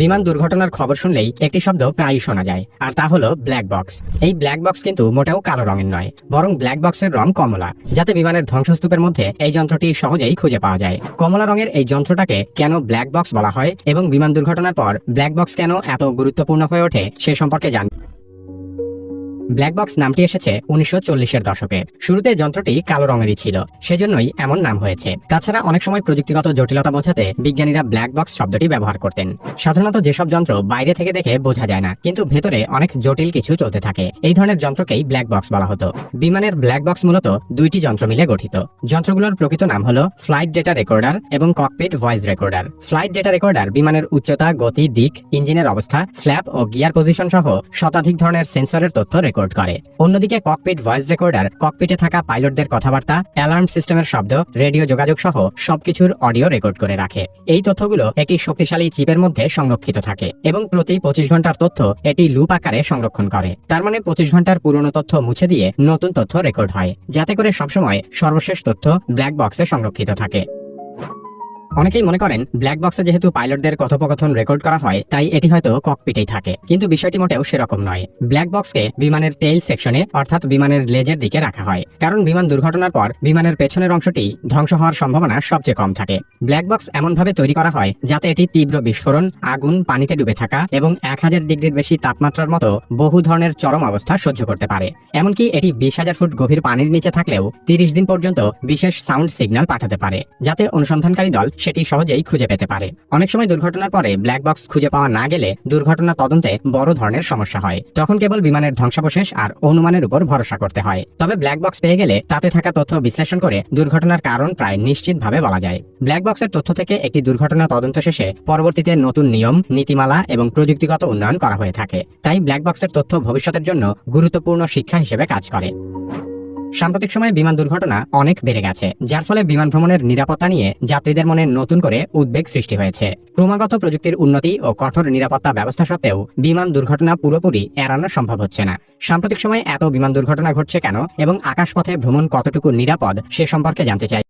বিমান দুর্ঘটনার খবর শুনলেই একটি শব্দ প্রায়ই শোনা যায়, আর তা হলো ব্ল্যাক বক্স এই ব্ল্যাক বক্স কিন্তু মোটেও কালো রঙের নয়, বরং ব্ল্যাক বক্সের রং কমলা, যাতে বিমানের ধ্বংসস্তূপের মধ্যে এই যন্ত্রটি সহজেই খুঁজে পাওয়া যায়। কমলা রঙের এই যন্ত্রটাকে কেন ব্ল্যাক বক্স বলা হয় এবং বিমান দুর্ঘটনার পর ব্ল্যাক বক্স কেন এত গুরুত্বপূর্ণ হয়ে ওঠে সে সম্পর্কে জান ব্ল্যাক বক্স নামটি এসেছে উনিশশো চল্লিশের দশকে। শুরুতে যন্ত্রটি কালো রঙেরই ছিল, সেজন্যই এমন নাম হয়েছে। তাছাড়া অনেক সময় প্রযুক্তিগত জটিলতা বোঝাতে বিজ্ঞানীরা ব্ল্যাক বক্স শব্দটি ব্যবহার করতেন। সাধারণত যেসব যন্ত্র বাইরে থেকে দেখে বোঝা যায় না, কিন্তু ভেতরে অনেক জটিল কিছু চলতে থাকে। এই ধরনের যন্ত্রকেই ব্ল্যাক বক্স বলা হতো। বিমানের ব্ল্যাক বক্স মূলত দুইটি যন্ত্র মিলে গঠিত। যন্ত্রগুলোর প্রকৃত নাম হলো ফ্লাইট ডেটা রেকর্ডার এবং cockpit voice recorder flight data recorder বিমানের উচ্চতা, গতি, দিক, ইঞ্জিনের অবস্থা ফ্ল্যাপ ও গিয়ার পজিশন সহ শতাধিক ধরনের সেন্সরের তথ্য রেকর্ড করে। অন্যদিকে ককপিট ভয়েস রেকর্ডার ককপিটে থাকা পাইলটদের কথাবার্তা অ্যালার্ম সিস্টেমের শব্দ রেডিও যোগাযোগ সহ সবকিছুর অডিও রেকর্ড করে রাখে। এই তথ্যগুলো একটি শক্তিশালী চিপের মধ্যে সংরক্ষিত থাকে এবং প্রতি পঁচিশ ঘণ্টার তথ্য এটি লুপ আকারে সংরক্ষণ করে। তার মানে পঁচিশ ঘণ্টার পুরনো তথ্য মুছে দিয়ে নতুন তথ্য রেকর্ড হয়, যাতে করে সবসময় সর্বশেষ তথ্য ব্ল্যাক বক্সে সংরক্ষিত থাকে। অনেকেই মনে করেন ব্ল্যাক বক্সে যেহেতু পাইলটদের কথোপকথন রেকর্ড করা হয়, তাই এটি হয়তো ককপিটেই থাকে। কিন্তু বিষয়টি মোটেও সেরকম নয়। ব্ল্যাক বক্সকে বিমানের টেইল সেকশনে অর্থাৎ বিমানের লেজের দিকে রাখা হয়। কারণ বিমান দুর্ঘটনার পর বিমানের পেছনের অংশটি ধ্বংস হওয়ার সম্ভাবনা সবচেয়ে কম থাকে। ব্ল্যাক বক্স এমনভাবে তৈরি করা হয় যাতে এটি তীব্র বিস্ফোরণ, আগুন, পানিতে ডুবে থাকা এবং এক হাজার ডিগ্রির বেশি তাপমাত্রার মতো বহু ধরনের চরম অবস্থা সহ্য করতে পারে। এমনকি এটি বিশ হাজার ফুট গভীর পানির নিচে থাকলেও তিরিশ দিন পর্যন্ত বিশেষ সাউন্ড সিগন্যাল পাঠাতে পারে, যাতে অনুসন্ধানকারী দল সেটি সহজেই খুঁজে পেতে পারে। অনেক সময় দুর্ঘটনার পরে ব্ল্যাক বক্স খুঁজে পাওয়া না গেলে দুর্ঘটনা তদন্তে বড় ধরনের সমস্যা হয়। তখন কেবল বিমানের ধ্বংসাবশেষ আর অনুমানের উপর ভরসা করতে হয়। তবে ব্ল্যাক বক্স পেয়ে গেলে তাতে থাকা তথ্য বিশ্লেষণ করে দুর্ঘটনার কারণ প্রায় নিশ্চিতভাবে বলা যায়। ব্ল্যাক বক্সের তথ্য থেকে একটি দুর্ঘটনা তদন্ত শেষে পরবর্তীতে নতুন নিয়ম, নীতিমালা এবং প্রযুক্তিগত উন্নয়ন করা হয়ে থাকে। তাই ব্ল্যাক বক্সের তথ্য ভবিষ্যতের জন্য গুরুত্বপূর্ণ শিক্ষা হিসেবে কাজ করে। সাম্প্রতিক সময়ে বিমান দুর্ঘটনা অনেক বেড়ে গেছে, যার ফলে বিমান ভ্রমণের নিরাপত্তা নিয়ে যাত্রীদের মনে নতুন করে উদ্বেগ সৃষ্টি হয়েছে। ক্রমাগত প্রযুক্তির উন্নতি ও কঠোর নিরাপত্তা ব্যবস্থা সত্ত্বেও বিমান দুর্ঘটনা পুরোপুরি এড়ানো সম্ভব হচ্ছে না। সাম্প্রতিক সময়ে এত বিমান দুর্ঘটনা ঘটছে কেন এবং আকাশপথে ভ্রমণ কতটুকু নিরাপদ সে সম্পর্কে জানতে চাই।